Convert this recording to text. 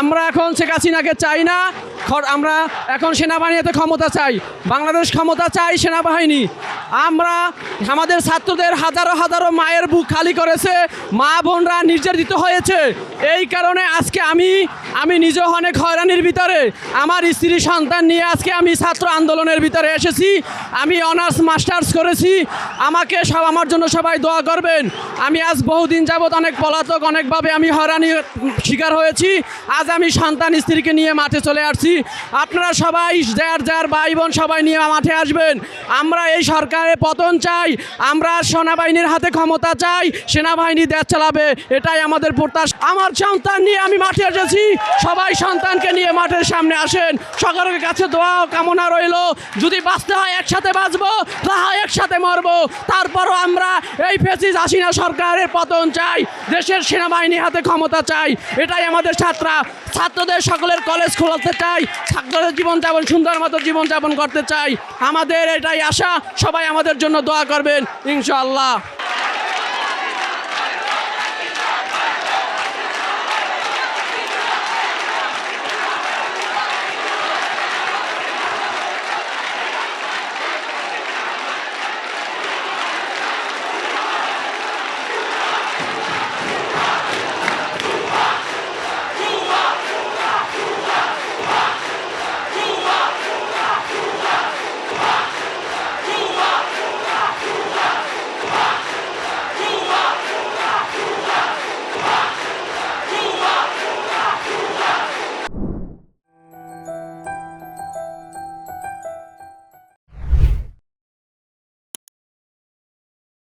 আমরা এখন শেখ হাসিনাকে চাই না। আমরা এখন সেনাবাহিনীতে ক্ষমতা চাই। বাংলাদেশ ক্ষমতা চাই সেনাবাহিনী। আমরা আমাদের ছাত্রদের হাজারো হাজারো মায়ের বুক খালি করেছে, মা বোনরা নির্যাতিত হয়েছে। এই কারণে আজকে আমি আমি নিজেও অনেক হয়রানির ভিতরে, আমার স্ত্রী সন্তান নিয়ে আজকে আমি ছাত্র আন্দোলনের ভিতরে এসেছি। আমি অনার্স, মাস্টার্স করেছি। আমাকে সব, আমার জন্য সবাই দোয়া করবেন। আমি আজ বহুদিন যাবৎ অনেক পলাতক, অনেকভাবে আমি হয়রানির শিকার হয়েছি। আজ আমি সন্তান, স্ত্রীকে নিয়ে মাঠে চলে আসছি। আপনারা সবাই যার যার ভাই বোন সবাই নিয়ে মাঠে আসবেন। আমরা এই সরকারের পতন চাই, আমরা সেনাবাহিনীর হাতে ক্ষমতা চাই, সেনাবাহিনী দেশ চালাবে, এটাই আমাদের প্রত্যাশা। আমার সন্তান নিয়ে আমি মাঠে এসেছি, সবাই সন্তানকে নিয়ে মাঠের সামনে আসেন। সকলের কাছে দোয়া কামনা রইল, যদি বাঁচতে হয় একসাথে বাঁচবো হয় একসাথে মরবো। তারপরও আমরা এই ফেসিস হাসিনা সরকারের পতন চাই, দেশের সেনাবাহিনীর হাতে ক্ষমতা চাই, এটাই আমাদের ছাত্রা। ছাত্রদের সকলের কলেজ খোলাতে চাই ছাত্রদের জীবনযাপন সুন্দর মতো জীবনযাপন করতে চাই। আমাদের এটাই আশা, সবাই আমাদের জন্য দোয়া করবেন, ইনশাআল্লাহ।